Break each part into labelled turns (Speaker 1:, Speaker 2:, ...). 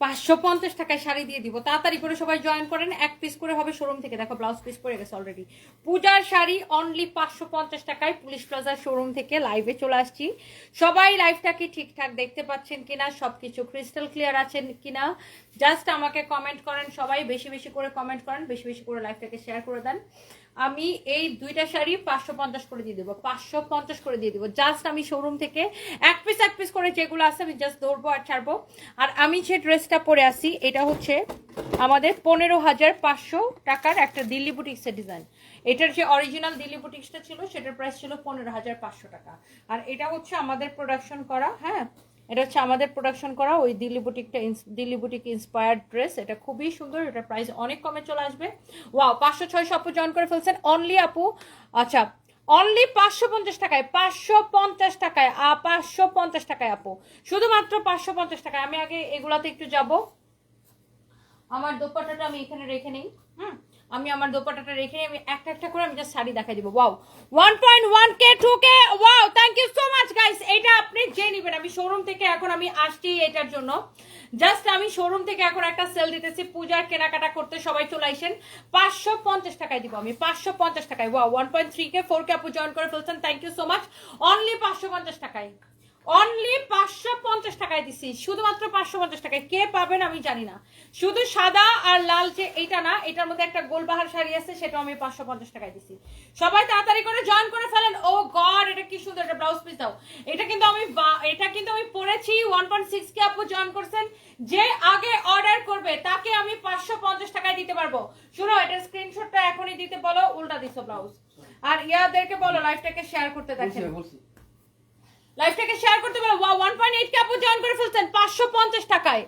Speaker 1: পাঁচশো পঞ্চাশ টাকায় শাড়ি দিয়ে দিব। তাড়াতাড়ি করে সবাই জয়েন করেন, এক পিস করে হবে শোরুম থেকে। দেখো ব্লাউজ পিস পরে গেছে অলরেডি পূজার শাড়ি অনলি পাঁচশো পঞ্চাশ টাকায় পুলিশ প্লাজার শোরুম থেকে লাইভে চলে আসছি। সবাই লাইভটাকে ঠিকঠাক দেখতে পাচ্ছেন কিনা, সবকিছু ক্রিস্টাল ক্লিয়ার আছেন কিনা জাস্ট আমাকে কমেন্ট করেন। সবাই বেশি বেশি করে কমেন্ট করেন, বেশি বেশি করে লাইভটাকে শেয়ার করে দেন। আমি এই দুইটা শাড়ি পাঁচশো পঞ্চাশ করে দিয়ে দেবো, পাঁচশো পঞ্চাশ করে দিয়ে দেবো। জাস্ট আমি শোরুম থেকে এক পিস এক পিস করে যেগুলো আছে আমি জাস্ট ধরবো আর ছাড়বো। আর আমি যে ড্রেসটা পরে আসি এটা হচ্ছে আমাদের পনেরো হাজার পাঁচশো টাকার একটা দিল্লি বুটিক্সের ডিজাইন এটার যে অরিজিনাল দিল্লি বুটিক্সটা ছিল, সেটার প্রাইস ছিল পনেরো হাজার পাঁচশো টাকা। আর এটা হচ্ছে আমাদের প্রোডাকশন করা হ্যাঁ? এটা হচ্ছে আমাদের প্রোডাকশন করা ওই দিল্লি বুটিকটা দিল্লি বুটিক ইন্সপায়ার্ড ড্রেস এটা খুবই সুন্দর, এটা প্রাইস অনেক কমে চলে আসবে। ওয়াও পাঁচশো ছয়শো আপু জয়েন করে ফেলছেন। অনলি আপু আচ্ছা অনলি পাঁচশো পঞ্চাশ টাকায়, পাঁচশো পঞ্চাশ টাকায়, আ, পাঁচশো পঞ্চাশ টাকায় আপু। শুধুমাত্র পাঁচশো পঞ্চাশ টাকায়। আমি আগে এগুলাতে একটু যাব। আমার দোপাট্টাটা আমি এখানে রেখে নেই। হুম? আমি আমার দোপাটাটা রেখে আমি একটা একটা করে আমি জাস্ট শাড়ি দেখাই দিব। Wow one point one K two K wow thank you so much guys এটা আপনি যে নেবেন। আমি শোরুম থেকে এখন আমি আসছি এটার জন্য। জাস্ট আমি শোরুম থেকে এখন একটা সেল দিতেছি। পূজার কেনাকাটা করতে সবাই চলে আসেন। পাঁচশো পঞ্চাশ টাকায় দিব আমি। পাঁচশো পঞ্চাশ টাকায়। Wow one point three K four K আপু জয়েন করে ফেলছেন। Thank you so much only পাঁচশো পঞ্চাশ টাকায়। অনলি পাঁচশো পঞ্চাশ টাকায় দিছি। শুধুমাত্র পাঁচশো পঞ্চাশ টাকায়। কে পাবেন আমি জানি না। শুধু সাদা আর লাল যে এইটা না, এটার মধ্যে একটা গোলবাহার শাড়ি আছে সেটা আমি পাঁচশো পঞ্চাশ টাকায় দিছি। সবাই তাড়াতাড়ি করে জয়েন করে ফেলেন। ও গড, এটা কি সুন্দর এটা ব্লাউজ পিস দাও। এটা কিন্তু আমি এটা কিন্তু আমি পরেছি। ওয়ান পয়েন্ট সিক্স কে আপু জয়েন করছেন। যে আগে অর্ডার করবে, তাকে আমি পাঁচশো পঞ্চাশ টাকায় দিতে পারব। শুনো, এটার স্ক্রিনশটটা এখনই দিতে বলো, উল্টা দিছো ব্লাউজ আর ইয়াদেরকে বলো লাইফটাকে শেয়ার করতে দেখেন। লাইফটাকে শেয়ার করতে পারো। ওয়া ওয়ান পয়েন্ট এইট কাপড় জয়েন করে ফেলছেন পাঁচশো পঞ্চাশ টাকায়।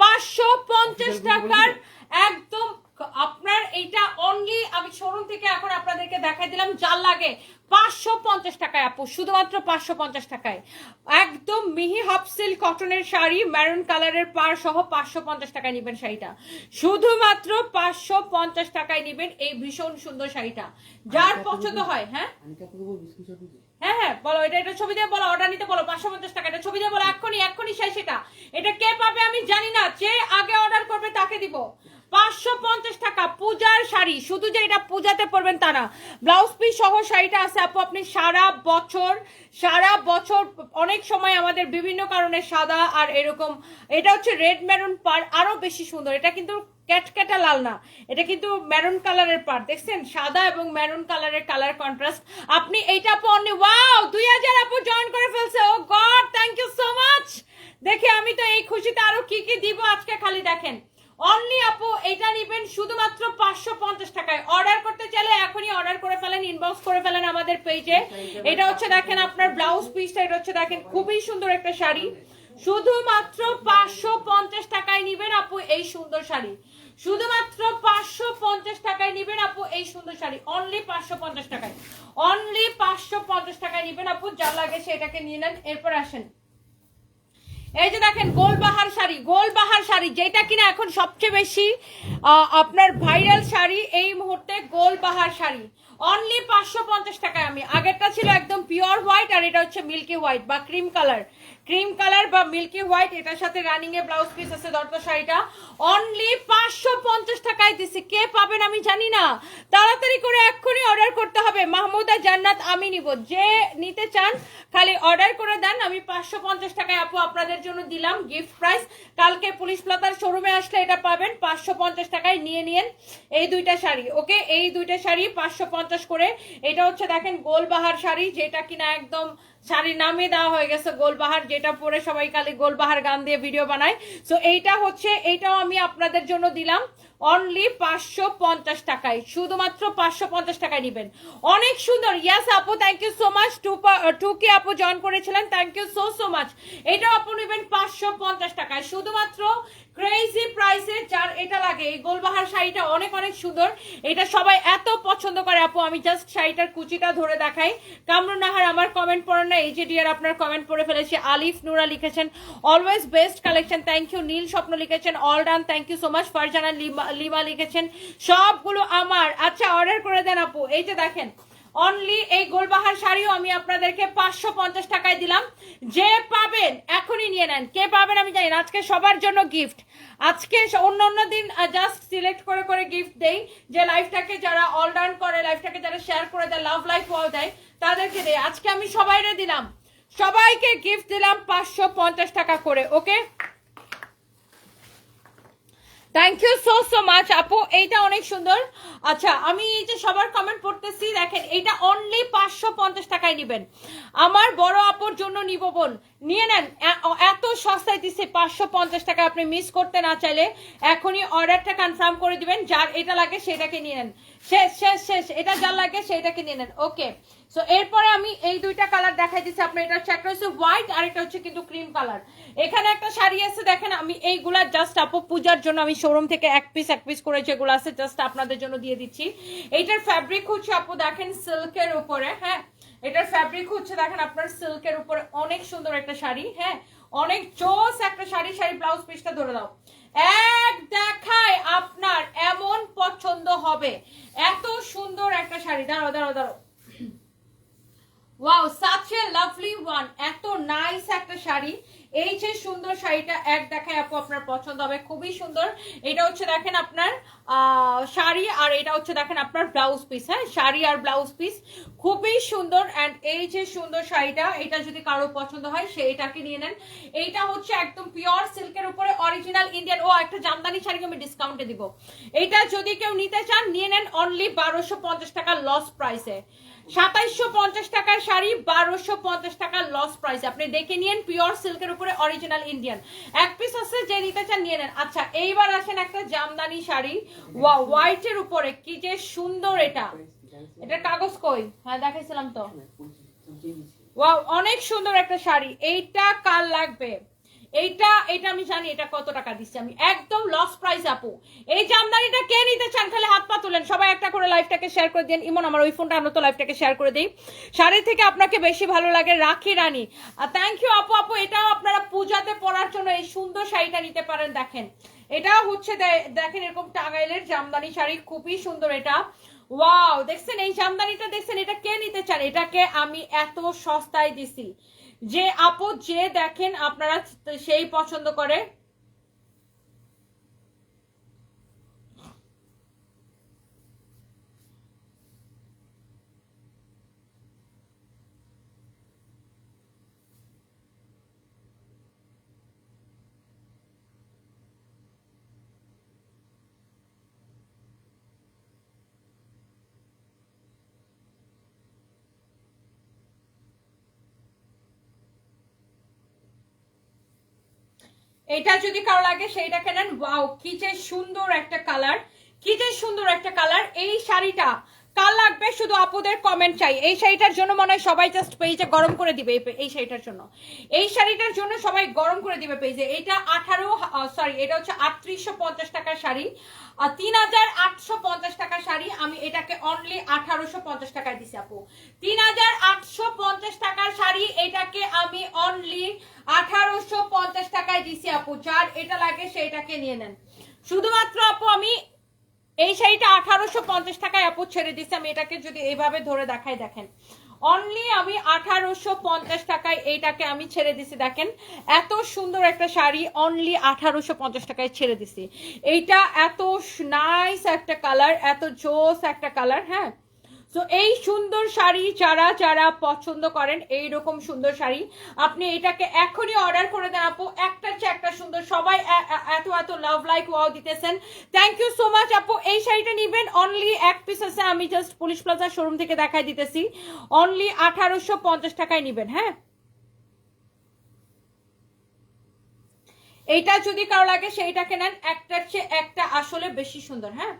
Speaker 1: পাঁচশো পঞ্চাশ টাকার একদম আপনার এইটা অনলি আমি শোরুম থেকে এখন আপনাদেরকে দেখাই দিলাম যার লাগে পাঁচশো পঞ্চাশ টাকায় আপু শুধুমাত্র পাঁচশো পঞ্চাশ টাকায়। একদম মিহি হাফ সিল্ক কটনের শাড়ি ম্যারুন কালারের পার সহ পাঁচশো পঞ্চাশ টাকায় নেবেন শাড়িটা। শুধুমাত্র পাঁচশো পঞ্চাশ টাকায় নেবেন এই ভীষণ সুন্দর শাড়িটা। যার পছন্দ হয় হ্যাঁ? হ্যাঁ হ্যাঁ বলো, এটা এটা ছবি দিয়ে বলো অর্ডার নিতে বলো, পাঁচশো পঞ্চাশ টাকা, এটা ছবি দিয়ে বলো, এক্ষুনি এক্ষুনি শেষ সেটা। এটা কে পাবে আমি জানি না, যে আগে অর্ডার করবে তাকে দিব। পাঁচশো পঞ্চাশ টাকা। পূজার শাড়ি। শুধু যে এটা পূজাতে পরবেন তা না। ব্লাউজ পিস সহ শাড়িটা আছে আপু, আপনি সারা বছর সারা বছর অনেক সময় আমাদের বিভিন্ন কারণে সাদা আর এরকম। এটা হচ্ছে রেড মেরুন পার আরও বেশি সুন্দর। এটা কিন্তু ক্যাটক্যাটা লাল না। এটা কিন্তু মেরুন কালারের পার্ট দেখছেন? সাদা এবং মেরুন কালারের কালার কন্ট্রাস্ট আপনি এইটা আপু অনলি ওয়াও দুই হাজার আপু জয়েন করে ফেলছে। ও God thank you so much দেখে আমি তো এই খুশিতে আরও কি কি দিব আজকে খালি দেখেন। অনলি আপু এটা নিবেন শুধুমাত্র পাঁচশো পঞ্চাশ টাকায়। অর্ডার করতে চাইলে এখনই অর্ডার করে ফেলেন ইনবক্স করে ফেলেন আমাদের পেজে এটা হচ্ছে দেখেন আপনার ব্লাউজ পিসটা এটা হচ্ছে দেখেন খুবই সুন্দর একটা শাড়ি। শুধুমাত্র পাঁচশো পঞ্চাশ টাকায় নিবেন আপু এই সুন্দর শাড়ি। শুধুমাত্র পাঁচশো পঞ্চাশ টাকায় নিবেন আপু এই সুন্দর শাড়ি। অনলি পাঁচশো পঞ্চাশ টাকায়। অনলি পাঁচশো পঞ্চাশ টাকায় নিবেন আপু যা লাগে সেটাকে নিয়ে নেন। এরপর আসেন। এই যে দেখেন, গোলবাহার শাড়ি গোলবাহার শাড়ি, যেটা কিনা এখন সবচেয়ে বেশি আপনার ভাইরাল শাড়ি এই মুহূর্তে গোলবাহার শাড়ি। অনলি পাঁচশো পঞ্চাশ টাকায় আমি। আগেরটা ছিল একদম পিওর হোয়াইট আর এটা হচ্ছে মিল্কি হোয়াইট বা ক্রিম কালার ক্রিম কালার বা মিল্কি হোয়াইট এটার সাথে রানিং এ ব্লাউজ পিস আছে দরকার শাড়িটা। অনলি পাঁচশো পঞ্চাশ টাকায় দিছি। কে পাবেন আমি জানি না। তাড়াতাড়ি করে এক্ষুনি অর্ডার করতে হবে। মাহমুদা, জান্নাত, আমি নিব। যে নিতে চান, খালি অর্ডার করে দেন। আমি পাঁচশো পঞ্চাশ টাকায় আপু আপনাদের জন্য দিলাম গিফট প্রাইস কালকে পুলিশ প্লাতার শোরুমে আসলে এটা পাবেন। পাঁচশো পঞ্চাশ টাকায় নিয়ে নিন এই দুইটা শাড়ি। ওকে? এই দুইটা শাড়ি পাঁচশো পঞ্চাশ করে। এটা হচ্ছে দেখেন গোলবাহার শাড়ি, যেটা কিনা একদম শাড়ির নামে দেওয়া হয়ে গেছে গোলবাহার, যেটা পরে সবাই খালি গোলবাহার গান দিয়ে ভিডিও বানায়। সো এইটা হচ্ছে এইটাও আমি আপনাদের জন্য দিলাম। অনলি পাঁচশো পঞ্চাশ টাকায়, শুধুমাত্র পাঁচশো পঞ্চাশ টাকায় নেবেন। অনেক সুন্দর। ইয়াস আপু thank you so much two K আপু জয়েন করেছিলেন thank you so so much এটাও আপু নেবেন পাঁচশো পঞ্চাশ টাকায়। শুধুমাত্র ক্রেজি প্রাইসে যার এটা লাগে, এই গোলবাহার শাড়িটা অনেক অনেক সুন্দর। এটা সবাই এত করে, আপু, আমি জাস্ট শাড়িটার কুচিটা ধরে দেখাই। কামরুন নাহার আমার কমেন্ট পড়েন না, এই যে ডিয়ার আপনার কমেন্ট পড়ে ফেলেছে। আলিফ নুরা লিখেছেন always best collection thank you নীল স্বপ্ন লিখেছেন all done thank you so much Farzana Lima Lima লিখেছেন, সবগুলো আমার। আচ্ছা অর্ডার করে দেন, আপু। এই যে দেখেন অনলি এই গোলবাহার শাড়িও আমি আপনাদেরকে পাঁচশো পঞ্চাশ টাকায় দিলাম। যে পাবেন, এখনই নিয়ে নেন। কে পাবেন আমি জানি আজকে সবার জন্য গিফট আজকে অন্য অন্য দিন জাস্ট সিলেক্ট করে করে গিফট দেই। যে লাইফটাকে যারা অল ডাউন করে লাইফটাকে যারা শেয়ার করে দেয় লাভ লাইফ পাওয়া দেয়, তাদেরকে দেয় আজকে আমি সবাইরে দিলাম। সবাইকে গিফট দিলাম পাঁচশো পঞ্চাশ টাকা করে okay thank you so so much আপু, এইটা অনেক সুন্দর। আচ্ছা আমি এই যে সবার কমেন্ট পড়তেছি, দেখেন, এইটা অনলি পাঁচশো পঞ্চাশ টাকায় নেবেন। আমার বড় আপুর জন্য নিব বোন। নিয়ে নেন। এত সস্তায় দিচ্ছে, পাঁচশো পঞ্চাশ টাকা আপনি মিস করতে না চাইলে এখনই অর্ডারটা কনফার্ম করে দিবেন, যার এটা লাগে সেটাকে নিয়ে নেন। শেষ শেষ শেষ, এটা যার লাগে সেটাকে নিয়ে নেন। ওকে সো এরপরে আমি এই দুইটা কালার দেখাই দিচ্ছি আপনার এটা একটা হচ্ছে হোয়াইট আর এটা হচ্ছে কিন্তু ক্রিম কালার এখানে একটা শাড়ি আছে, দেখেন, আমি এইগুলা জাস্ট আপু পূজার জন্য আমি শোরুম থেকে এক পিস এক পিস করে যেগুলো আছে জাস্ট আপনাদের জন্য দিয়ে দিচ্ছি। এইটার ফ্যাব্রিক হচ্ছে আপু, দেখেন সিল্কের উপরে হ্যাঁ? এটার ফ্যাব্রিক হচ্ছে, দেখেন আপনার সিল্কের উপরে অনেক সুন্দর একটা শাড়ি হ্যাঁ? অনেক জোস একটা শাড়ি শাড়ি ব্লাউজ পিসটা ধরে দাও এক দেখায় আপনার এমন পছন্দ হবে। এত সুন্দর একটা শাড়ি, দাঁড়াও দাঁড়াও দাঁড়াও। Wow such a lovely one এত নাইস একটা শাড়ি। এই যে সুন্দর শাড়িটা এক দেখায় আপু আপনার পছন্দ হবে, খুবই সুন্দর। এটা হচ্ছে দেখেন আপনার শাড়ি আর এটা হচ্ছে দেখেন আপনার ব্লাউজ পিস হ্যাঁ? শাড়ি আর ব্লাউজ পিস খুবই সুন্দর অ্যান্ড এই যে সুন্দর শাড়িটা, এটা যদি কারও পছন্দ হয়, সে এটাকে নিয়ে নেন। এইটা হচ্ছে একদম পিওর সিল্কের উপরে অরিজিনাল ইন্ডিয়ান ও একটা জামদানি শাড়িকে আমি ডিসকাউন্টে দিব। এইটা যদি কেউ নিতে চান, নিয়ে নেন অনলি বারোশো টাকা লস প্রাইসে সাতাইশশো পঞ্চাশ টাকার শাড়ি, বারোশো পঞ্চাশ টাকার লস প্রাইস আপনি দেখে নিন পিওর সিল্কের উপরে অরিজিনাল ইন্ডিয়ান এক পিস আছে, যে নিতে চান, নিয়ে নেন। আচ্ছা এইবার আসেন একটা জামদানি শাড়ি। ওয়া হোয়াইটের উপরে, কি যে সুন্দর এটা। এটা কাগজ কই? হ্যাঁ দেখাইছিলাম তো। ওয়াও অনেক সুন্দর একটা শাড়ি। এইটা কার লাগবে? এইটা এটা আমি জানি, এটা কত টাকা দিচ্ছি আমি। একদম লস প্রাইস আপু। এই জামদানিটা কে নিতে চান, খালি হাত পা তুলেন। সবাই একটা করে লাইভটাকে শেয়ার করে দিন। ইমন, আমার ওই ফোনটা আমরা তো লাইভটাকে শেয়ার করে দিই। শাড়ি থেকে আপনাকে বেশি ভালো লাগে রাখি রানী। আর থ্যাংক ইউ আপু আপু, এটাও আপনারা পূজাতে পরার জন্য এই সুন্দর শাড়িটা নিতে পারেন, দেখেন। এটা হচ্ছে দেখেন এরকম টাঙ্গাইলের জামদানি শাড়ি, খুবই সুন্দর এটা। ওয়াও দেখছেন এই জামদানিটা দেখছেন এটা কে নিতে চান? এটাকে আমি এত সস্তায় দিছি। যে আপু যে দেখেন আপনারা সেই পছন্দ করে এটা যদি কারও লাগে সেইটাকে কেনেন? ওয়াও কি যে সুন্দর একটা কালার কি যে সুন্দর একটা কালার এই শাড়িটা। কার লাগবে শুধু আপুদের কমেন্ট চাই। এই শাড়িটার জন্য মনে হয় সবাই জাস্ট পেজে গরম করে দিবে এই শাড়িটার জন্য। এই শাড়িটার জন্য সবাই গরম করে দিবে পেজে। এটা আঠারো সরি এটা হচ্ছে আটত্রিশশো পঞ্চাশ টাকার শাড়ি। তিন হাজার আটশো পঞ্চাশ টাকার শাড়ি আমি এটাকে অনলি আঠারোশো পঞ্চাশ টাকায় দিছি আপু। তিন হাজার আটশো পঞ্চাশ টাকার শাড়ি এটাকে আমি অনলি আঠারোশো পঞ্চাশ টাকায় দিছি আপু। যার এটা লাগে সেইটাকে নিয়ে নেন। শুধুমাত্র আপু আমি এই শাড়িটা আঠারোশো পঞ্চাশ টাকায় আপু ছেড়ে দিচ্ছি। আমি এটাকে যদি এইভাবে ধরে দেখাই, দেখেন। অনলি আমি আঠারোশো পঞ্চাশ টাকায় এইটাকে আমি ছেড়ে দিছি, দেখেন। এত সুন্দর একটা শাড়ি অনলি আঠারোশো পঞ্চাশ টাকায় ছেড়ে দিছি। এইটা এত নাইস একটা কালার এত জোস একটা কালার হ্যাঁ? তো এই সুন্দর শাড়ি যারা যারা পছন্দ করেন এই রকম সুন্দর শাড়ি, আপনি এটাকে এখনই অর্ডার করে দেন আপু। একটার চেয়ে একটা সুন্দর, সবাই এত এত লাভ লাইক ওয়াও দিতেছেন। থ্যাংক ইউ সো মাচ আপু। এই শাড়িটা নিবেন অনলি এক পিস আছে, আমি জাস্ট পুলিশ প্লাজা শোরুম থেকে দেখাই দিতেছি। অনলি আঠারোশো পঞ্চাশ টাকায় নিবেন হ্যাঁ? এইটা যদি কারও লাগে, সেইটাকে নেন। একটার চেয়ে একটা আসলে বেশি সুন্দর হ্যাঁ?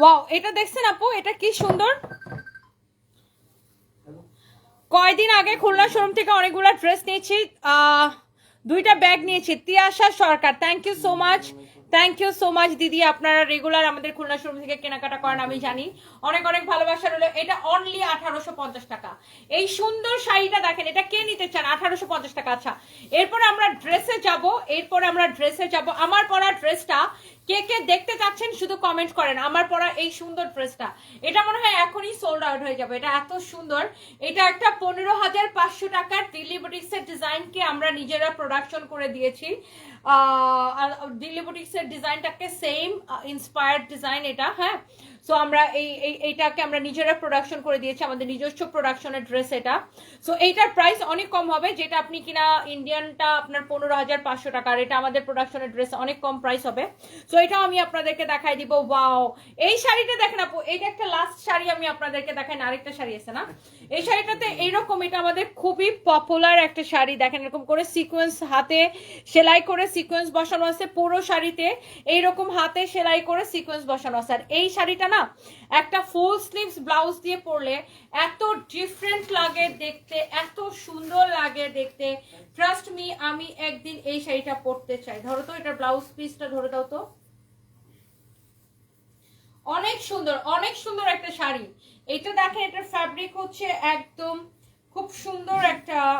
Speaker 1: ওয়াও এটা দেখছেন আপু, এটা কি সুন্দর? কয়দিন আগে খুলনা শোরুম থেকে অনেকগুলো ড্রেস নিয়েছি দুইটা ব্যাগ নিয়েছি, Tiyasha Sarkar thank you so much thank you so much দিদি। আপনারা রেগুলার আমাদের খুলনা শোরুম থেকে কেনাকাটা করেন, আমি জানি। অনেক অনেক ভালোবাসা রইল। এটা অনলি আঠারোশো পঞ্চাশ টাকা। এই সুন্দর শাড়িটা দেখেন, এটা কে নিতে চান? আঠারোশো পঞ্চাশ টাকা আচ্ছা। এরপর আমরা ড্রেসে যাব, এরপর আমরা ড্রেসে যাব। আমার পরা ড্রেসটা কে কে দেখতে চাচ্ছেন শুধু কমেন্ট করেন। আমার পরা এই সুন্দর ড্রেসটা এটা মনে হয় এখনই সোল্ড আউট হয়ে যাবে। এটা এত সুন্দর। এটা একটা পনেরো হাজার পাঁচশো টাকার দিল্লি বুটিক্সের ডিজাইনকে আমরা নিজেরা প্রোডাকশন করে দিয়েছি। দিল্লি ডিজাইনটাকে সেম ইন্সপায়ার্ড ডিজাইন এটা হ্যাঁ? সো আমরা এই- এইটাকে আমরা নিজেরা প্রোডাকশন করে দিয়েছি, আমাদের নিজস্ব প্রোডাকশনের ড্রেস এটা। সো এইটার প্রাইস অনেক কম হবে, যেটা আপনি কিনা ইন্ডিয়ানটা আপনার পনেরো হাজার পাঁচশো টাকার এটা আমাদের প্রোডাকশনের ড্রেস অনেক কম প্রাইস হবে। সো এটাও আমি আপনাদেরকে দেখাই দিব ওয়াও এই শাড়িটা দেখেন আপু, এইটা একটা লাস্ট শাড়ি আমি আপনাদেরকে দেখাই, না, আরেকটা শাড়ি আছে না? এই শাড়িটাতে এইরকম এটা আমাদের খুবই পপুলার একটা শাড়ি, দেখেন এরকম করে সিকোয়েন্স হাতে সেলাই করে সিকোয়েন্স বসানো আছে পুরো শাড়িতে। এইরকম হাতে সেলাই করে সিকোয়েন্স বসানো আছে। আর এই শাড়িটা না, একটা ফুল স্লিভস ব্লাউজ দিয়ে পরলে এত ডিফারেন্ট লাগে দেখতে, এত সুন্দর লাগে দেখতে। ট্রাস্ট মি আমি একদিন এই শাড়িটা পরতে চাই। ধরো তো এটা ব্লাউজ পিসটা ধরে দাও তো। অনেক সুন্দর অনেক সুন্দর একটা শাড়ি। এটা দেখেন, এটার ফ্যাব্রিক হচ্ছে একদম খুব সুন্দর একটা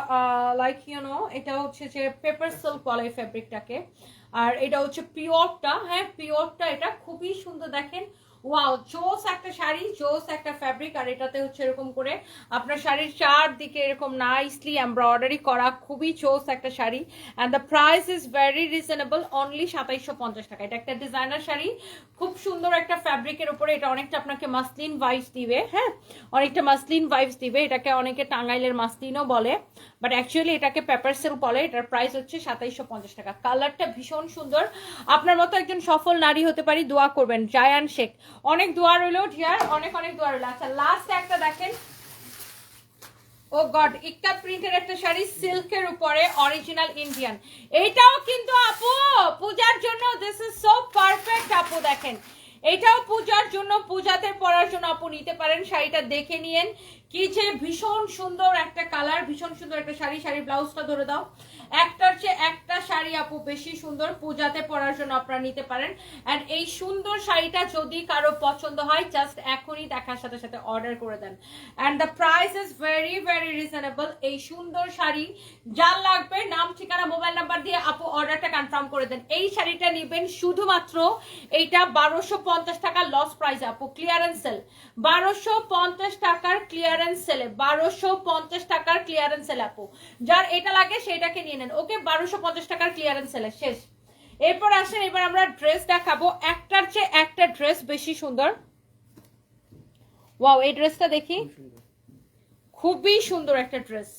Speaker 1: লাইক ইউ নো এটা হচ্ছে যে পেপার সিল্ক বলে ফেব্রিকটাকে আর এটা হচ্ছে পিওরটা হ্যাঁ পিওরটা এটা খুবই সুন্দর দেখেন। ওয়াও জোস একটা শাড়ি, জোস একটা ফ্যাব্রিক আর এটাতে হচ্ছে এরকম করে আপনার শাড়ির চারদিকে এরকম নাইসলি করা খুবই জোস একটা sari. And the price is very only পঞ্চাশ টাকা। এটা একটা ডিজাইনার শাড়ি, খুব সুন্দর একটা ফ্যাব্রিকের এটা অনেকটা আপনাকে দিবে হ্যাঁ? অনেকটা মাসলিন দিবে, এটাকে অনেকে টাঙ্গাইলের মাসলিনও বলে। বাট অ্যাকচুয়ালি এটাকে পেপার সিল্ক বলে, এটার প্রাইস হচ্ছে সাতাইশশো পঞ্চাশ টাকা। কালারটা ভীষণ সুন্দর। আপনার মতো একজন সফল নারী হতে পারি, দোয়া করবেন, জায়ান শেখ। অনেক দোয়া রইল ঠিয়ার? অনেক অনেক দোয়া রইল আচ্ছা লাস্ট একটা দেখেন। ও গড ইক্কা প্রিন্টের একটা শাড়ি সিল্কের উপরে অরিজিনাল ইন্ডিয়ান এইটাও কিন্তু আপু, পূজার জন্য দিস ইজ সো পারফেক্ট আপু, দেখেন। এটাও পূজার জন্য পূজাতে পরার জন্য আপু নিতে পারেন, শাড়িটা দেখে নিয়েন। কি যে ভীষণ সুন্দর একটা কালার ভীষণ সুন্দর একটা শাড়ি শাড়ি ব্লাউজটা ধরে দাও। একটার চেয়ে একটা শাড়ি আপু বেশি সুন্দর, পূজাতে পরার জন্য আপনারা নিতে পারেন। অ্যান্ড এই সুন্দর শাড়িটা যদি কারও পছন্দ হয় জাস্ট এখনই দেখার সাথে সাথে অর্ডার করে দেন। And the price is very very reasonable এই সুন্দর শাড়ি, যার লাগবে, নাম, ঠিকানা মোবাইল নাম্বার দিয়ে আপু অর্ডারটা কনফার্ম করে দেন। এই শাড়িটা নেবেন শুধুমাত্র এইটা বারোশো পঞ্চাশ টাকা লস প্রাইস আপু ক্লিয়ারেন্স সেল বারোশো পঞ্চাশ টাকার ক্লিয়ারেন্স সেলে বারোশো পঞ্চাশ টাকার ক্লিয়ারেন্স সেল আপু। যার এটা লাগে সেটাকে নিয়ে নেন। ওকে বারোশো পঞ্চাশ টাকার ক্লিয়ারেন্স সেলে শেষ। এরপর আসেন এবার আমরা ড্রেস দেখাবো। একটার চেয়ে একটা ড্রেস বেশি সুন্দর। ওয়াও এই ড্রেসটা দেখি। খুবই সুন্দর। একটা ড্রেস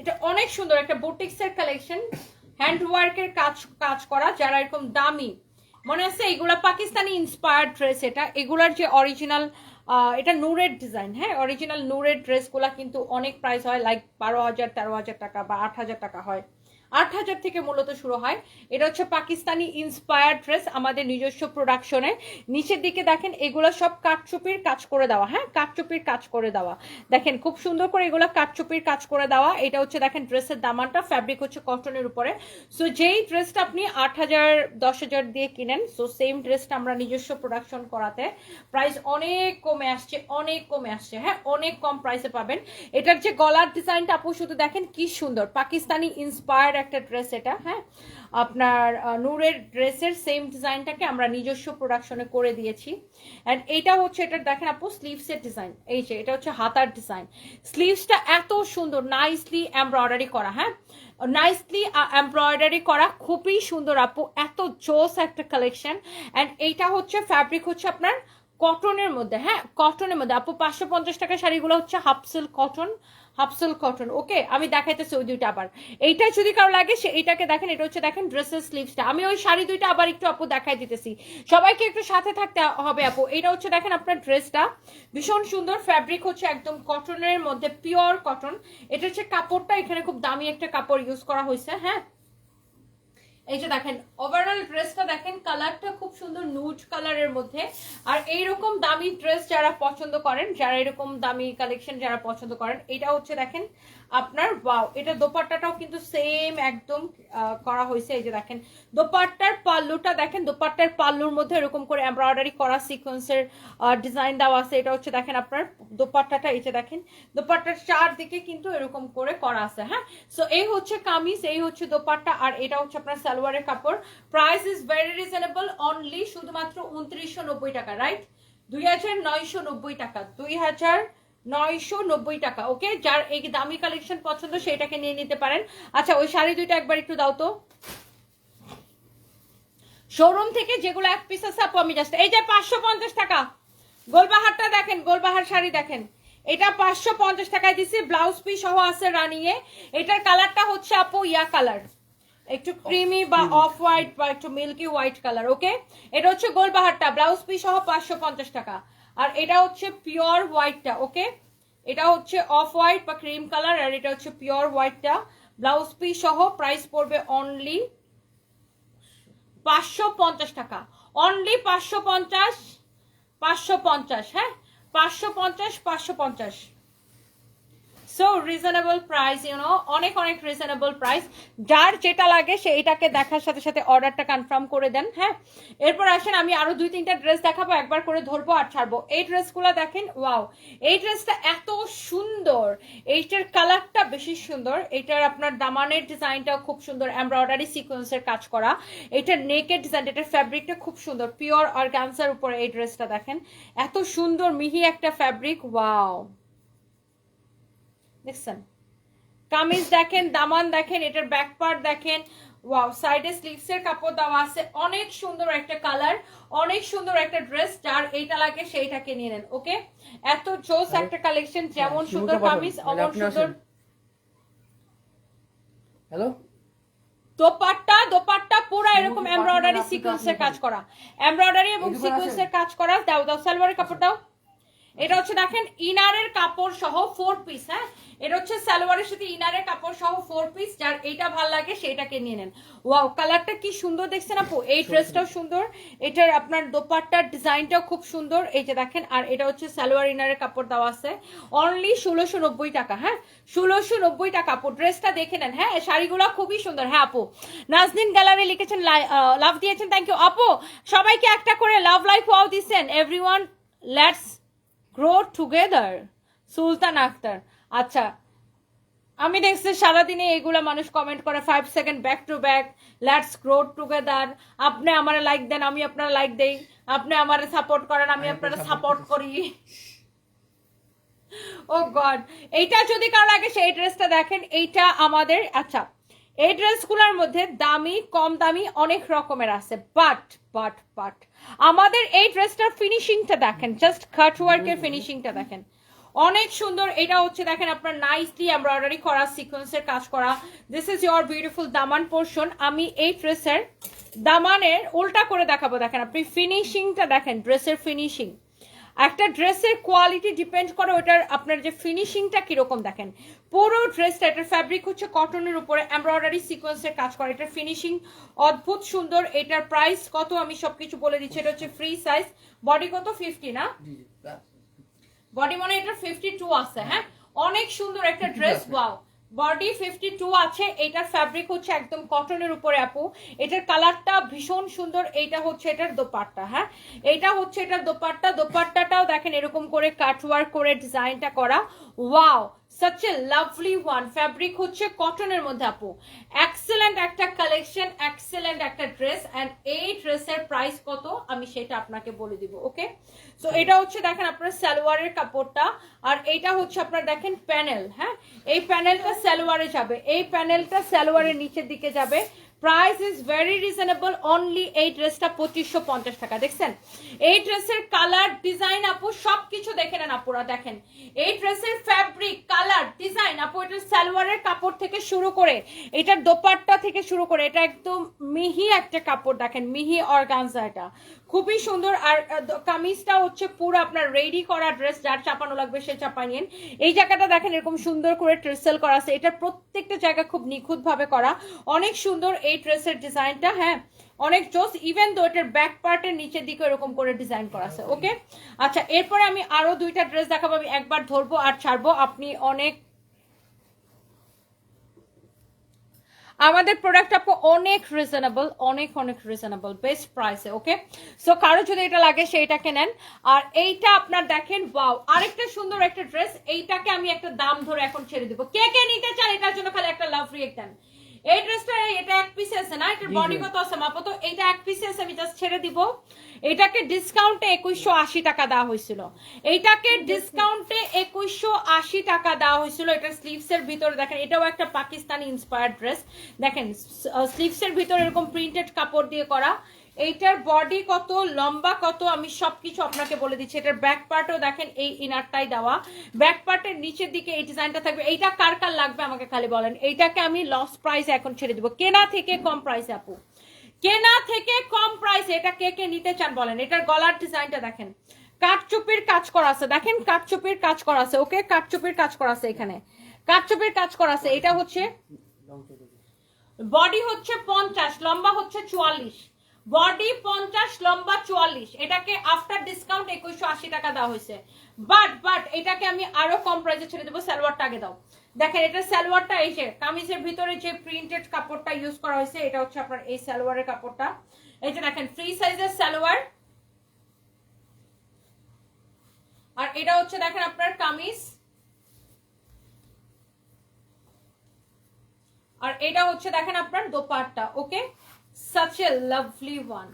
Speaker 1: এটা অনেক সুন্দর একটা বুটিক্সের কালেকশন হ্যান্ড ওয়ার্কের কাজ কাজ করা যারা এরকম দামি। মনে আছে এগুলা পাকিস্তানি ইন্সপায়ার্ড ড্রেস এটা। এগুলার যে অরিজিনাল এটা নূরের ডিজাইন হ্যাঁ? অরিজিনাল নূরের ড্রেসগুলা কিন্তু অনেক প্রাইস হয় লাইক বারো হাজার, তেরো হাজার টাকা বা আট হাজার টাকা হয়। আট হাজার থেকে মূলত শুরু হয়। এটা হচ্ছে পাকিস্তানি ইন্সপায়ার্ড ড্রেস আমাদের নিজস্ব প্রোডাকশনে নিচের দিকে দেখেন, এগুলো সব কাঠচুপির কাজ করে দেওয়া হ্যাঁ? কাঠচুপির কাজ করে দেওয়া। দেখেন, খুব সুন্দর করে এগুলো কাঠচুপির কাজ করে দেওয়া। এটা হচ্ছে, দেখেন ড্রেসের দামানটা ফ্যাব্রিক হচ্ছে কটনের উপরে। সো যেই ড্রেসটা আপনি আট হাজার, দশ হাজার দিয়ে কিনেন সো সেম ড্রেসটা আমরা নিজস্ব প্রোডাকশন করাতে প্রাইস অনেক কমে আসছে, অনেক কমে আসছে হ্যাঁ? অনেক কম প্রাইসে পাবেন। এটার যে গলার ডিজাইনটা আপু শুধু দেখেন, কি সুন্দর। পাকিস্তানি ইন্সপায়ার্ড একটা ড্রেস এটা হ্যাঁ? আপনার নূরের ড্রেসের সেম ডিজাইনটাকে আমরা নিজস্ব প্রোডাকশনে করে দিয়েছি। অ্যান্ড এটা হচ্ছে, এটা দেখেন আপু স্লিভসের ডিজাইন এই যে, এটা হচ্ছে হাতার ডিজাইন স্লিভসটা এত সুন্দর নাইসলি এমব্রয়ডারি করা হ্যাঁ? নাইসলি এমব্রয়ডারি করা খুবই সুন্দর আপু, এত জোস একটা কালেকশন অ্যান্ড এইটা হচ্ছে ফ্যাব্রিক হচ্ছে আপনার কটনের মধ্যে হ্যাঁ? কটনের মধ্যে। আপু, পাঁচশো পঞ্চাশ টাকা শাড়িগুলো হচ্ছে হাফ সিল্ক কটন হাফসেল কটন। ওকে, আমি দেখাইতেছি ওই দুইটা আবার। এইটা যদি কারও লাগে, সে এইটাকে দেখেন, এটা হচ্ছে দেখেন ড্রেসের স্লিভসটা আমি ওই শাড়ি দুইটা আবার একটু আপু দেখাই দিতেছি। সবাইকে একটু সাথে থাকতে হবে আপু। এটা হচ্ছে দেখেন আপনার ড্রেসটা ভীষণ সুন্দর ফ্যাব্রিক হচ্ছে একদম কটনের মধ্যে পিওর কটন এটা হচ্ছে কাপড়টা, এখানে খুব দামি একটা কাপড় ইউজ করা হয়েছে হ্যাঁ? এই যে দেখেন ওভারঅল ড্রেসটা দেখেন কালারটা খুব সুন্দর নুট কালারের মধ্যে। আর এইরকম দামি ড্রেস যারা পছন্দ করেন, যারা এরকম দামি কালেকশন যারা পছন্দ করেন, এটা হচ্ছে দেখেন আপনার ওয়াও এটা দোপাট্টাটাও কিন্তু সেম একদম করা হয়েছে। এই যে দেখেন, দোপাট্টার পাল্লুটা দেখেন, দোপাট্টার পাল্লুর মধ্যে এরকম করে এমব্রয়ডারি করা সিকোয়েন্সের ডিজাইন দেওয়া আছে। এটা হচ্ছে দেখেন আপনার দোপাট্টাটা, এই যে দেখেন, দোপাট্টার চারদিকে কিন্তু এরকম করে করা আছে হ্যাঁ? সো এই হচ্ছে কামিজ, এই হচ্ছে দোপাট্টা, আর এটা হচ্ছে আপনার সালোয়ারের কাপড়। Price is very reasonable only শুধুমাত্র উনত্রিশশো টাকা রাইট দুই হাজার নয়শো নব্বই টাকা, দুই হাজার নয়শো নব্বই টাকা ওকে? যার এই দামি কালেকশন পছন্দ সেটাকে নিয়ে নিতে পারেন। আচ্ছা ওই শাড়ি দুইটা একবার একটু দাও তো। শোরুম থেকে যেগুলো এক পিস আছে আপু আমি জাস্ট এই যে পাঁচশো পঞ্চাশ টাকা। গোলবাহারটা দেখেন গোলবাহার শাড়ি দেখেন। এটা পাঁচশো পঞ্চাশ টাকায় দিছি ব্লাউজ পিস সহ আছে রানিয়ে। এটার কালারটা হচ্ছে আপু ইয়া কালার একটু ক্রিমি বা অফ হোয়াইট বা একটু মিল্কি হোয়াইট কালার ওকে? এটা হচ্ছে গোলবাহারটা ব্লাউজ পিস সহ পাঁচশো পঞ্চাশ টাকা। আর এটা হচ্ছে পিওর হোয়াইটটা ওকে এটা হচ্ছে অফ হোয়াইট বা ক্রিম কালার আর এটা হচ্ছে পিওর হোয়াইটটা ব্লাউজ পিস সহ প্রাইস পড়বে অনলি পাঁচশো পঞ্চাশ টাকা। অনলি পাঁচশো পঞ্চাশ পাঁচশো পঞ্চাশ হ্যাঁ? পাঁচশো পঞ্চাশ পাঁচশো পঞ্চাশ। সো রিজনেবল প্রাইস ইউনো অনেক অনেক রিজনেবল প্রাইস যার যেটা লাগে, সে এটাকে দেখার সাথে সাথে অর্ডারটা কনফার্ম করে দেন হ্যাঁ? এরপর আসেন, আমি আরও দুই, তিনটা ড্রেস দেখাবো, একবার করে ধরবো আর ছাড়বো। এই ড্রেসগুলো দেখেন ওয়াও এই ড্রেসটা এত সুন্দর! এইটার কালারটা বেশি সুন্দর। এটার আপনার দামানের ডিজাইনটাও খুব সুন্দর। এমব্রয়ডারি সিকোয়েন্সের কাজ করা। এটার নেকের ডিজাইন এটার ফ্যাব্রিকটা খুব সুন্দর। পিওর অর্গানসার উপরে এই ড্রেসটা দেখেন। এত সুন্দর, মিহি একটা ফ্যাব্রিক ওয়াও দেখছেন কামিজ দেখেন দামান দেখেন এটার ব্যাক পার্ট দেখেন। ওয়াও সাইডে স্লিভস এর কাপড় দেওয়া আছে। অনেক সুন্দর একটা কালার অনেক সুন্দর একটা ড্রেস যার এইটা লাগে সেইটাকে নিয়ে নেন ওকে এত জোস একটা কালেকশন যেমন
Speaker 2: হ্যাঁ,
Speaker 1: সুন্দর কামিজ অমন সুন্দর
Speaker 2: হ্যালো
Speaker 1: দোপাট্টা দোপাট্টা পুরো এরকম এমব্রয়ডারি সিকোয়েন্সের কাজ করা। এমব্রয়ডারি এবং সিকোয়েন্সের কাজ করা। দাও দাও সালোয়ারের কাপড় দাও এটা হচ্ছে দেখেন ইনারের কাপড় সহ ফোর পিস হ্যাঁ? এটা হচ্ছে সালোয়ারের সাথে ইনারের কাপড় সহ ফোর পিস যার এইটা ভালো লাগে সেটাকে নিয়ে নেন। ওয়াও কালারটা কি সুন্দর দেখছেন আপু? এই ড্রেসটাও সুন্দর। এটার আপনার দোপাট্টার ডিজাইনটাও খুব সুন্দর। এই যে দেখেন আর এটা হচ্ছে সালোয়ার ইনারের কাপড় দেওয়া আছে। অনলি ষোলোশো নব্বই টাকা হ্যাঁ? ষোলোশো নব্বই টাকা আপু। ড্রেসটা দেখে নেন হ্যাঁ? শাড়িগুলো খুবই সুন্দর হ্যাঁ আপু? নাজদিন গ্যালারি লিখেছেন লাভ দিয়েছেন থ্যাংক ইউ আপু সবাইকে একটা করে লাভ লাইফ ওয়াও দিচ্ছেন everyone let's grow together Sultan Akhter আচ্ছা আমি দেখছি সারাদিনে এগুলা মানুষ কমেন্ট করে five second back to back let's grow together আপনি আমার লাইক দেন আমি আপনার লাইক দেই। আপনি আমার সাপোর্ট করেন আমি আপনারা সাপোর্ট করি। ও গড এইটা যদি কারও লাগে সেই ড্রেসটা দেখেন এইটা আমাদের আচ্ছা এই ড্রেসগুলোর মধ্যে দামি কম দামি অনেক রকমের আছে। বাট বাট বাট আমাদের এই ড্রেসটার ফিনিশিংটা দেখেন। জাস্ট কাট ওয়ার্কের ফিনিশিংটা দেখেন। অনেক সুন্দর। এটা হচ্ছে দেখেন আপনার নাইসলি এমব্রয়ডারি করা সিকোয়েন্সের কাজ করা। দিস ইজ ইয়োর বিউটিফুল দামান পোর্শন আমি এই ড্রেসের দামানের উল্টা করে দেখাবো। দেখেন আপনি ফিনিশিংটা দেখেন ড্রেসের ফিনিশিং একটা ড্রেসের কোয়ালিটি ডিপেন্ড করে ওটার আপনার যে ফিনিশিংটা কীরকম দেখেন। পুরো ড্রেসটা এটার ফ্যাব্রিক হচ্ছে কটনের উপরে এমব্রয়ডারি সিকোয়েন্সের কাজ করে। এটার ফিনিশিং অদ্ভুত সুন্দর এটার প্রাইস কত আমি সবকিছু বলে দিচ্ছি এটা হচ্ছে ফ্রি সাইজ বডি কত? ফিফটি না। বডি মানে এটা ফিফটি টু আছে হ্যাঁ? অনেক সুন্দর একটা dress. Wow body fifty two আছে, এটার ফ্যাব্রিক হচ্ছে একদম কটনের উপরে, আপু। এটার কালারটা ভীষণ সুন্দর, এইটা হচ্ছে এটার দোপাট্টা হ্যাঁ? এইটা হচ্ছে এটার দোপাট্টা, দোপাট্টাটাও দেখেন এরকম করে কাটওয়ার্ক করে ডিজাইনটা করা। Wow such a lovely one fabric হচ্ছে কটনের মধ্যে আপু। এক্সেলেন্ট একটা কালেকশন এক্সেলেন্ট একটা ড্রেস অ্যান্ড এই ড্রেসের প্রাইস কত? আমি সেটা আপনাকে বলে দিব ওকে সো এটা হচ্ছে দেখেন আপনার সালোয়ারের কাপড়টা আর এটা হচ্ছে আপনার দেখেন প্যানেল হ্যাঁ? এই প্যানেলটা সালোয়ারে যাবে এই প্যানেলটা সালোয়ারের নিচের দিকে যাবে price is very reasonable only এই ড্রেসটা পঁচিশশো পঞ্চাশ টাকা, দেখছেন? এই ড্রেসের কালার ডিজাইন আপু, সবকিছু দেখে নেন আপুরা, দেখেন। এই ড্রেসের ফ্যাব্রিক কালার ডিজাইন আপু, এটা সালোয়ারের কাপড় থেকে শুরু করে এটার দোপাট্টা থেকে শুরু করে, এটা একদম মিহি একটা কাপড়, দেখেন, মিহি অর্গানজা এটা। খুবই সুন্দর। আর কামিজটা হচ্ছে পুরো আপনার রেডি করা ড্রেস যার চাপানো লাগবে সে চাপা নিন। এই জায়গাটা দেখেন এরকম সুন্দর করে ট্রেসেল করা আছে। এটার প্রত্যেকটা জায়গা খুব নিখুঁত ভাবে করা। অনেক সুন্দর এই ড্রেসের ডিজাইনটা হ্যাঁ। অনেক জোস ইভেন দো এটার ব্যাক পার্টের নিচের দিকে এরকম করে ডিজাইন করা আছে ওকে আচ্ছা এরপরে আমি আরও দুইটা ড্রেস দেখাবো, আমি একবার ধরবো আর ছাড়বো। আপনি অনেক আমাদের প্রোডাক্ট আপু অনেক রিজনেবল অনেক অনেক রিজনেবল বেস্ট প্রাইসে ওকে সো কারও যদি এটা লাগে, সেইটাকে নেন। আর এইটা আপনার দেখেন ওয়াও আরেকটা সুন্দর একটা ড্রেস এইটাকে আমি একটা দাম ধরে এখন ছেড়ে দিব। কে কে নিতে চান, এটার জন্য খালি একটা লাভ রিয়েক্ট দেন। এই ড্রেসটা এটা এক পিস আছে না? এটার বডি কত আছে মাপো তো এইটা এক পিস আছে আমি জাস্ট ছেড়ে দিব। এটাকে ডিসকাউন্টে একুশশো আশি টাকা দেওয়া হয়েছিল। এইটাকে ডিসকাউন্টে একুশশো আশি টাকা দেওয়া হয়েছিল। এটা স্লিভস এর ভিতরে দেখেন এটাও একটা পাকিস্তানি ইন্সপায়ার্ড ড্রেস দেখেন স্লিভস এর ভিতরে এরকম প্রিন্টেড কাপড় দিয়ে করা। এইটার বডি কত লম্বা কত আমি সবকিছু আপনাকে বলে দিচ্ছি। এটার ব্যাক পার্টও দেখেন এই ইনারটাই দেওয়া। ব্যাক পার্টের নিচের দিকে এই ডিজাইনটা থাকবে। এইটা কার কার লাগবে আমাকে খালি বলেন? এইটাকে আমি লস প্রাইস এখন ছেড়ে দিব। কেনা থেকে কম প্রাইসে আপু। কেনা থেকে কম প্রাইসে এটা কে কে নিতে চান বলেন? এটার গলার ডিজাইনটা দেখেন। কাঠচুপির কাজ করা আছে। দেখেন কাঠচুপির কাজ করা আছে ওকে? কাঠচুপির কাজ করা আছে এখানে। কাঠচুপির কাজ করা আছে। এটা হচ্ছে বডি হচ্ছে পঞ্চাশ লম্বা হচ্ছে চুয়াল্লিশ। বডি পঞ্চাশ, লম্বা চুয়াল্লিশ। এটাকে আফটার ডিসকাউন্ট একুশশো আশি টাকা দেওয়া হয়েছে। বাট বাট এটাকে আমি আরও কম প্রাইসে ছেড়ে দেবো, সালোয়ারটা আগে দাও। দেখেন, এটা সালোয়ারটা এই যে, কামিজের ভিতরে যে প্রিন্টেড কাপড়টা ইউজ করা হয়েছে, এটা হচ্ছে আপনার এই সালোয়ারের কাপড়টা। এই যে দেখেন ফ্রি সাইজের সালোয়ার। আর এটা হচ্ছে দেখেন আপনার কামিজ। আর এটা হচ্ছে দেখেন আপনার dupatta okay such a lovely one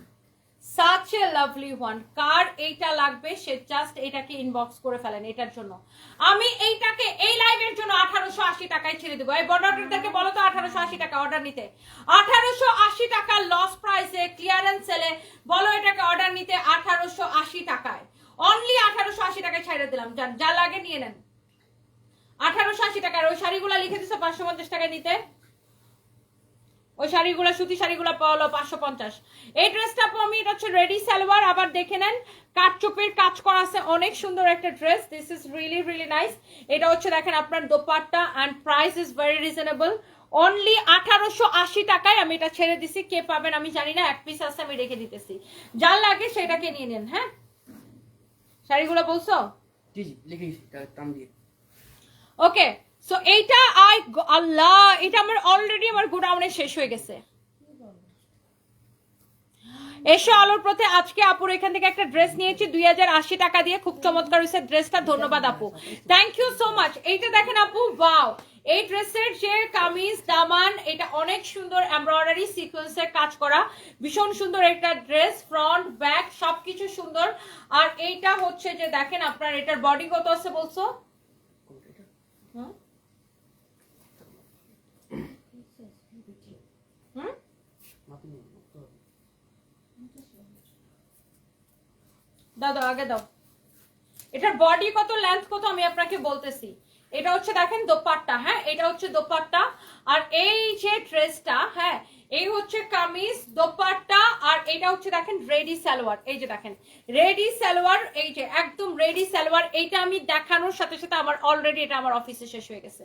Speaker 1: such a lovely one কার এইটা লাগবে সে জাস্ট এটাকে ইনবক্স করে ফেলেন এটার জন্য। আমি এইটাকে এই লাইভের জন্য আঠারোশো আশি টাকায় ছেড়ে দেবো। এই বর্ডারদেরকে বলো তো আঠারোশো আশি টাকা অর্ডার নিতে। আঠারোশো আশি টাকা লস প্রাইসে ক্লিয়ারেন্স সেলে বলো এটাকে অর্ডার নিতে আঠারোশো আশি টাকায়। অনলি আঠারোশো আশি টাকায় ছেড়ে দিলাম। যা লাগে নিয়ে নেন। আঠারোশো আশি টাকার ওই শাড়িগুলো লিখে দিচ্ছে পাঁচশো পঞ্চাশ টাকায় নিতে। ওই শাড়িগুলো সুতি শাড়িগুলো পাওয়ালো পাঁচশো পঞ্চাশ। এই ড্রেসটা আপু আমি এটা হচ্ছে রেডি সালোয়ার আবার দেখে নেন কাঠচুপির কাজ করা আছে অনেক সুন্দর একটা dress this is really really nice এটা হচ্ছে দেখেন আপনার dupatta and price is very reasonable only আঠারোশো আশি টাকায় আমি এটা ছেড়ে দিছি কে পাবেন আমি জানি না এক পিস আছে আমি রেখে দিতেছি। যার লাগে সেটাকে নিয়ে নেন হ্যাঁ? শাড়িগুলো বলছো?
Speaker 2: জি জি লিখে দিচ্ছি দাম দিয়ে।
Speaker 1: ওকে সো এইটা আই আল্লাহ এটা আমার অলরেডি আমার গোডাউনে শেষ হয়ে গেছে। এসো আলোর পথে আজকে আপুর এখান থেকে একটা ড্রেস নিয়েছি দুই হাজার আশি টাকা দিয়ে খুব চমৎকার হয়েছে ড্রেসটা ধন্যবাদ আপু। থ্যাংক ইউ সো মাচ এইটা দেখেন আপু ওয়াও এই ড্রেসের যে কামিজ দামান এটা অনেক সুন্দর এমব্রয়ডারি সিকোয়েন্সের কাজ করা। ভীষণ সুন্দর একটা ড্রেস ফ্রন্ট ব্যাক সবকিছু সুন্দর। আর এইটা হচ্ছে যে দেখেন আপনার এটার বডি কত আছে বলছো? হুম?
Speaker 2: মাপি নিয়ে মাপতে হবে।
Speaker 1: দাও দাও, আগে দাও। এটার বডি কত লেন্থ কত, আমি আপনাকে বলতেছি। এটা হচ্ছে দেখেন দোপাট্টা হ্যাঁ? এটা হচ্ছে দোপাট্টা। আর এই যে ড্রেসটা হ্যাঁ? এই হচ্ছে কামিজ, দোপাট্টা, আর এটা হচ্ছে দেখেন রেডি সালোয়ার। এই যে দেখেন, রেডি সালোয়ার, এই যে একদম রেডি সালোয়ার। এইটা আমি দেখানোর সাথে সাথে আমার অলরেডি এটা আমার অফিসে শেষ হয়ে গেছে।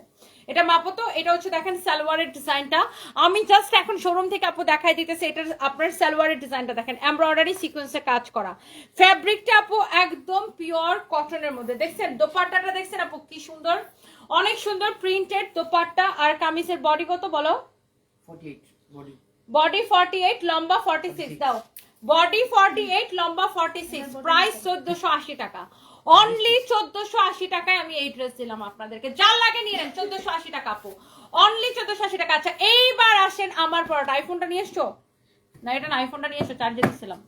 Speaker 1: এটা মাপো তো এটা হচ্ছে দেখেন সালোয়ারের ডিজাইনটা। আমি জাস্ট এখন শোরুম থেকে আপু দেখাই দিতেছে এটা আপনার সালোয়ারের ডিজাইনটা দেখেন। এমব্রয়ডারি সিকোয়েন্সে কাজ করা। ফ্যাব্রিকটা আপু একদম পিওর কটনের মধ্যে। দেখছেন, দোপাট্টাটা দেখছেন আপু কি সুন্দর? অনেক সুন্দর প্রিন্টেড দোপাট্টা, আর কামিজের বডি কত বলো?
Speaker 2: 48 বডি
Speaker 1: বডি 48 লম্বা 46 দাও। বডি 48 লম্বা 46 প্রাইস 1480 টাকা। অনলি 1480 টাকায় আমি এই ড্রেস দিলাম আপনাদেরকে। যার লাগে নিয়ে নেন 1480 টাকা আপু। অনলি 1480 টাকা। আচ্ছা এইবার আসেন আমার পড়াটা আইফোনটা নিয়ে এসছো? না এটা না আইফোনটা নিয়ে এসো চার্জে দিছিলাম।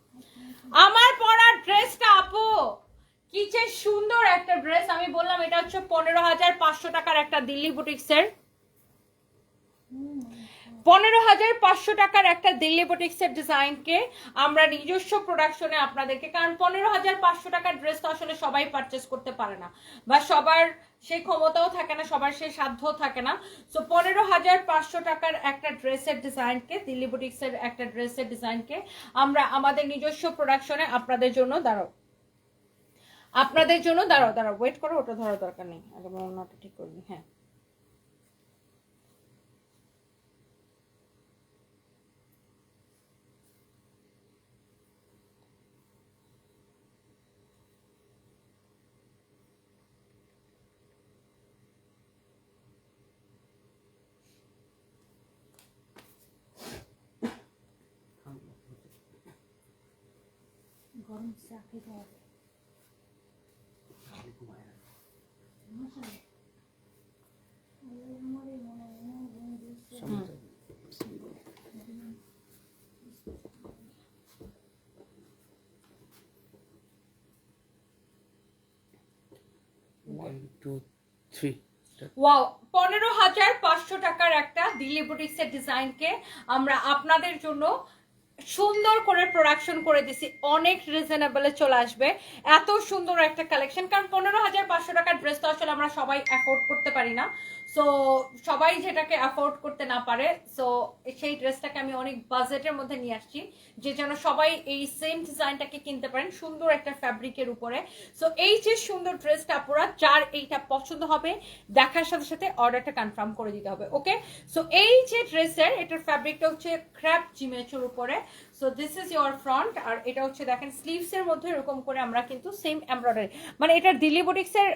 Speaker 1: আমার পরা ড্রেসটা আপু কি যে সুন্দর একটা ড্রেস আমি বললাম এটা হচ্ছে পনেরো হাজার পাঁচশো টাকার একটা দিল্লি বুটিক্সের পনেরো হাজার পাঁচশো টাকার একটা দিল্লি বুটিক্সের ডিজাইনকে আমরা নিজস্ব প্রোডাকশনে আপনাদেরকে, কারণ পনেরো হাজার পাঁচশো টাকার ড্রেস তো আসলে সবাই পারচেস করতে পারে না। বা সবার সেই ক্ষমতাও থাকে না, সবার সেই সাধ্যও থাকে না। সো পনেরো হাজার পাঁচশো টাকার একটা ড্রেসের ডিজাইনকে, দিল্লি বুটিক্সের একটা ড্রেসের ডিজাইনকে আমরা আমাদের নিজস্ব প্রোডাকশনে আপনাদের জন্য দাঁড়াও। আপনাদের জন্য দাঁড়াও দাঁড়াও ওয়েট করো, ওটা ধরার দরকার নেই। আগে অন্যটা ঠিক করবি হ্যাঁ। ওয়াও পনেরো হাজার পাঁচশো টাকার একটা দিল্লি বুটিক্সের ডিজাইনকে আমরা আপনাদের জন্য সুন্দর করে প্রোডাকশন করে দিছি। অনেক রিজনেবলে চলে আসবে। এত সুন্দর একটা কালেকশন কারণ পনেরো হাজার পাঁচশো টাকার ড্রেস তো আসলে আমরা সবাই অ্যাফোর্ড করতে পারি না। সো সবাই যেটাকে অ্যাফোর্ড করতে না পারে। সো সেই ড্রেসটাকে আমি অনেক বাজেটের মধ্যে নিয়ে আসছি, যে যেন সবাই এই সেম ডিজাইনটাকে কিনতে পারেন সুন্দর একটা ফ্যাব্রিকের উপরে। সো এই যে সুন্দর ড্রেসটা আপুরা, যার এইটা পছন্দ হবে, দেখার সাথে সাথে অর্ডারটা কনফার্ম করে দিতে হবে ওকে সো এই যে ড্রেসের, এটার ফ্যাব্রিকটা হচ্ছে ক্র্যাপ জিমেচের উপরে। So this is your front আর এটা হচ্ছে দেখেন স্লিভস এর মধ্যে এরকম করে আমরা কিন্তু সেম এমব্রয়ডারি মানে এটার দিল্লি বুটিক্স এর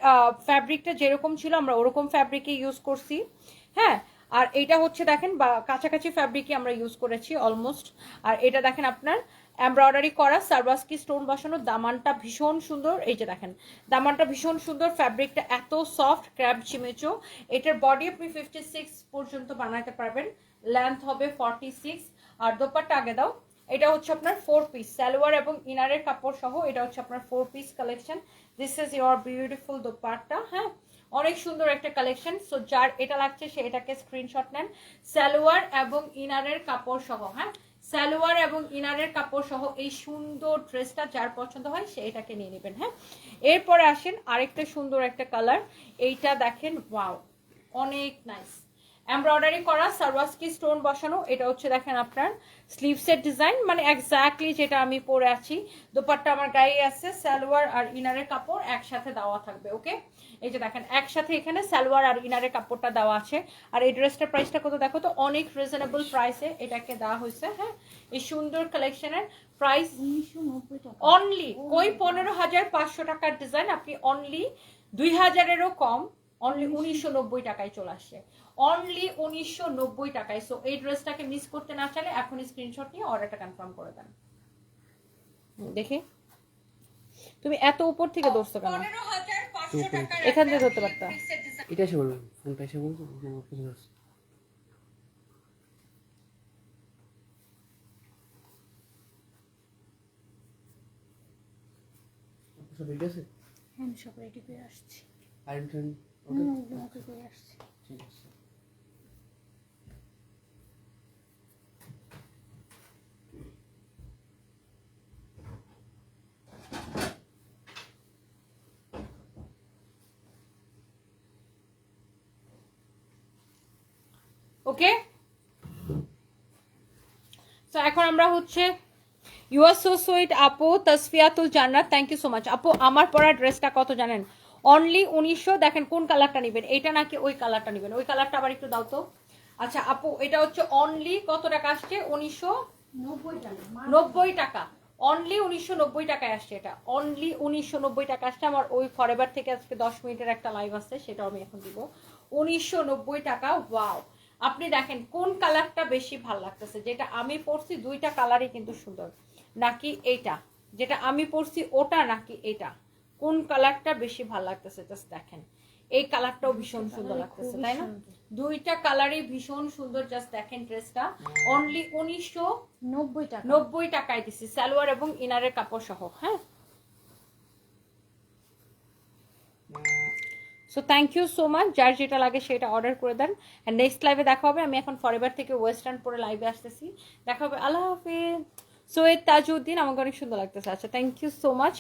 Speaker 1: ফ্যাব্রিকটা যেরকম ছিল, আমরা ওরকম ফ্যাব্রিকে ইউজ করছি। হ্যাঁ? আর এটা হচ্ছে দেখেন, বা কাছাকাছি ফ্যাব্রিকই আমরা ইউজ করেছি অলমোস্ট আর এটা দেখেন আপনার এমব্রয়ডারি করা সার্ভাসকি স্টোন বসানো, দামানটা ভীষণ সুন্দর। এই যে দেখেন, দামানটা ভীষণ সুন্দর ফ্যাব্রিকটা এত সফট ক্র্যাব চিমেচো এটার বডি আপনি ফিফটি সিক্স পর্যন্ত বানাতে পারবেন। লেন্থ হবে ফর্টি সিক্স আর দোপারটা আগে দাও। এটা হচ্ছে আপনার ফোর পিস সালোয়ার এবং ইনারের কাপড় সহ এটা হচ্ছে আপনার four piece collection this is your beautiful dupatta হ্যাঁ? অনেক সুন্দর একটা কালেকশন সো যার এটা লাগছে সে এটাকে স্ক্রিনশট নেন। সালোয়ার এবং ইনারের কাপড় সহ হ্যাঁ? সালোয়ার এবং ইনারের কাপড় সহ এই সুন্দর ড্রেসটা যার পছন্দ হয় সে এটাকে নিয়ে নেবেন হ্যাঁ? এরপরে আসেন আরেকটা সুন্দর একটা কালার এইটা দেখেন ওয়াও অনেক নাইস এমব্রয়ডারি করা সার্ভাসকি স্টোন বসানো, এটা হচ্ছে দেখেন আপনার স্লিভসের ডিজাইন মানে এক্স্যাক্টলি যেটা আমি পরে আছি, দোপাট্টা আমার গায়ে আছে, সালোয়ার আর ইনারের কাপড় একসাথে দেওয়া থাকবে ওকে এই যে দেখেন, একসাথে এখানে সালোয়ার আর ইনারের কাপড়টা দেওয়া আছে, আর এই ড্রেসটার প্রাইসটা কত দেখো তো, অনেক রিজনেবল প্রাইসে এটাকে দেওয়া হয়েছে হ্যাঁ? এই সুন্দর কালেকশনের প্রাইস অনলি ওই পনেরো হাজার পাঁচশো টাকার ডিজাইন আপনি অনলি দুই হাজারেরও কম অনলি উনিশশো নব্বই টাকায় চলে আসছে অনলি উনিশশো নব্বই টাকায়। সো এই ড্রেসটাকে মিস করতে না চাইলে এখনই স্ক্রিনশট নিয়ে অর্ডারটা কনফার্ম করে দেন। দেখি। তুমি এত উপর থেকে দৌড়ছো কেন? এখান। থেকে ধরতে পারতা?
Speaker 2: এটা এসে বলবেন ফোনটা এসে বলব। সব রেডি আছে?
Speaker 3: হ্যাঁ সব রেডি করে আসছি। হুম,
Speaker 2: ওকে।
Speaker 3: একদম ওকে করে আসছি।
Speaker 2: ঠিক আছে।
Speaker 1: ওকে? তো এখন আমরা হচ্ছে ইউ আর সো সুইট আপু তসফিয়াতুল জান্নাত থ্যাংক ইউ সো মাচ আপু আমার পরা ড্রেসটা কত জানেন? অনলি উনিশশো দেখেন কোন কালারটা নেবেন? এটা নাকি ওই কালারটা নেবেন? ওই কালারটা আবার একটু দাও তো। আচ্ছা আপু এটা হচ্ছে অনলি কত টাকা আসছে? উনিশশো
Speaker 3: নব্বই টাকা
Speaker 1: অনলি উনিশশো নব্বই টাকায় আসছে এটা। অনলি উনিশশো নব্বই টাকা আসছে। আমার ওই ফরেভার থেকে আজকে দশ মিনিটের একটা লাইভ আছে সেটাও আমি এখন দিব। উনিশশো নব্বই টাকা ওয়াও আপনি দেখেন কোন কালারটা বেশি ভালো লাগতেছে? যেটা আমি পরছি দুইটা কালারই কিন্তু সুন্দর। নাকি এইটা? যেটা আমি পরছি ওটা নাকি এটা কোন কালারটা বেশি ভালো লাগতেছে জাস্ট দেখেন। এই কালারটাও ভীষণ সুন্দর লাগতেছে তাই না? দুইটা কালারই ভীষণ সুন্দর জাস্ট দেখেন ড্রেসটা। অনলি উনিশশো
Speaker 3: নব্বই টাকা।
Speaker 1: নব্বই টাকায় দিছি সালোয়ার এবং ইনারের কাপড় সহ হ্যাঁ? So thank you so much যার যেটা লাগে সেটা অর্ডার করে দেন। নেক্সট লাইভে দেখা হবে। আমি এখন ফরএভার থেকে ওয়েস্টার্ন পরে লাইভে আসতেছি। দেখা হবে। আল্লাহ হাফিজ। সৈয়দ তাজউদ্দিন আমাকে অনেক সুন্দর লাগতেছে। আচ্ছা thank you so much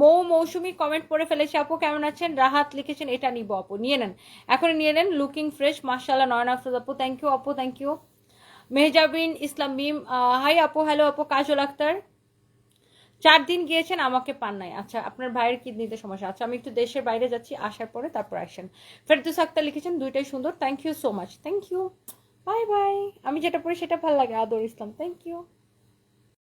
Speaker 1: Mou Mousumi comment করে ফেলেছে। আপু, কেমন আছেন? রাহাত লিখেছেন, এটা নিব আপু। নিয়ে নেন। এখন নিয়ে নেন লুকিং ফ্রেশ মার্শাল্লাহ নয়ন আফরোজ আপু থ্যাংক ইউ আপু thank you Mehjabin Islam Mim hi আপু হ্যালো আপু, কাজল আক্তার। চার দিন গিয়েছেন, আমাকে পান নাই। আচ্ছা আপনার ভাইয়ের কিডনিতে সমস্যা। আচ্ছা আমি একটু দেশের বাইরে যাচ্ছি, আসার পরে তারপর আসেন। ফেরদুস আক্তার লিখেছেন, দুইটাই সুন্দর thank you so much thank you bye bye আমি যেটা পড়ি, সেটা ভালো লাগে, আদর ইসলাম থ্যাংক ইউ